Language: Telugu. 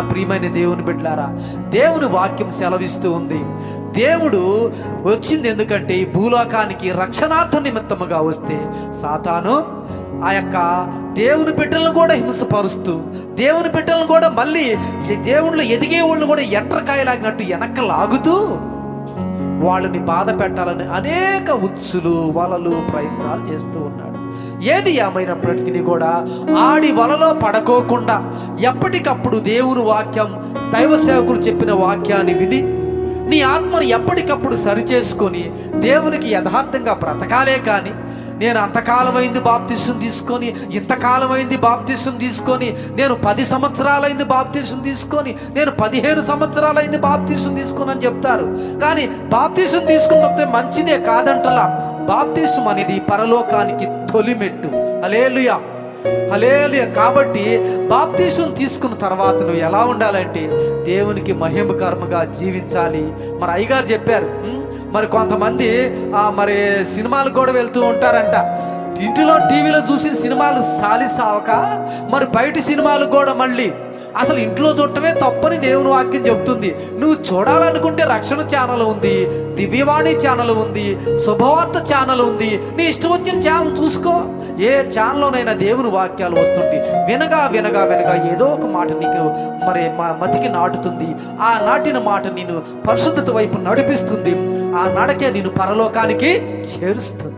ప్రియమైన దేవుని బిడ్డలారా దేవుని వాక్యం సెలవిస్తూ ఉంది. దేవుడు వచ్చింది ఎందుకంటే ఈ భూలోకానికి రక్షణార్థ నిమిత్తముగా వస్తే సాతాను ఆ యొక్క దేవుని బిడ్డలను కూడా హింసపరుస్తూ దేవుని బిడ్డలను కూడా మళ్ళీ దేవుళ్ళు ఎదిగే వాళ్ళు కూడా ఎంట్రకాయలాగినట్టు వెనక లాగుతూ వాళ్ళని బాధ పెట్టాలని అనేక ఉచ్చులు వలలు ప్రయత్నాలు చేస్తూ ఉన్నాడు. ఏది ఏమైనప్పటికీ కూడా ఆడి వలలో పడకోకుండా ఎప్పటికప్పుడు దేవుని వాక్యం దైవ సేవకులు చెప్పిన వాక్యాన్ని విని నీ ఆత్మను ఎప్పటికప్పుడు సరిచేసుకొని దేవునికి యథార్థంగా బ్రతకాలే కానీ నేను అంతకాలమైంది బాప్తిసం తీసుకొని ఇంతకాలమైంది బాప్తిసం తీసుకొని నేను పది సంవత్సరాలైంది బాప్తిసం తీసుకొని నేను పదిహేను సంవత్సరాలైంది బాప్తిసం తీసుకొని అని చెప్తారు. కానీ బాప్తిసం తీసుకున్నప్పుడు మంచిదే కాదంటలా. బాప్తిసం అనేది పరలోకానికి తొలిమెట్టు. అలేలుయా హలేలుయ కాబట్టి బాప్తీసం తీసుకున్న తర్వాత నువ్వు ఎలా ఉండాలంటే దేవునికి మహిమకర్మగా జీవించాలి. మరి అయ్యగారు చెప్పారు మరి కొంతమంది ఆ, మరి సినిమాలకు కూడా వెళ్తూ ఉంటారంట. ఇంటిలో టీవీలో చూసిన సినిమాలు సాలిసావక మరి బయట సినిమాలు కూడా మళ్ళీ అసలు ఇంట్లో చూడటమే తప్పని దేవుని వాక్యం చెబుతుంది నువ్వు చూడాలనుకుంటే రక్షణ ఛానల్ ఉంది దివ్యవాణి ఛానల్ ఉంది శుభవార్త ఛానల్ ఉంది. నీ ఇష్టం వచ్చిన ఛానల్ చూసుకో. ఏ ఛానల్లోనైనా దేవుని వాక్యాలు వస్తుంటే వినగా వినగా వినగా ఏదో ఒక మాట నీకు మరి మా మతికి నాటుతుంది. ఆ నాటిన మాట నేను పరిశుద్ధత వైపు నడిపిస్తుంది. ఆ నడకే నేను పరలోకానికి చేరుస్తుంది.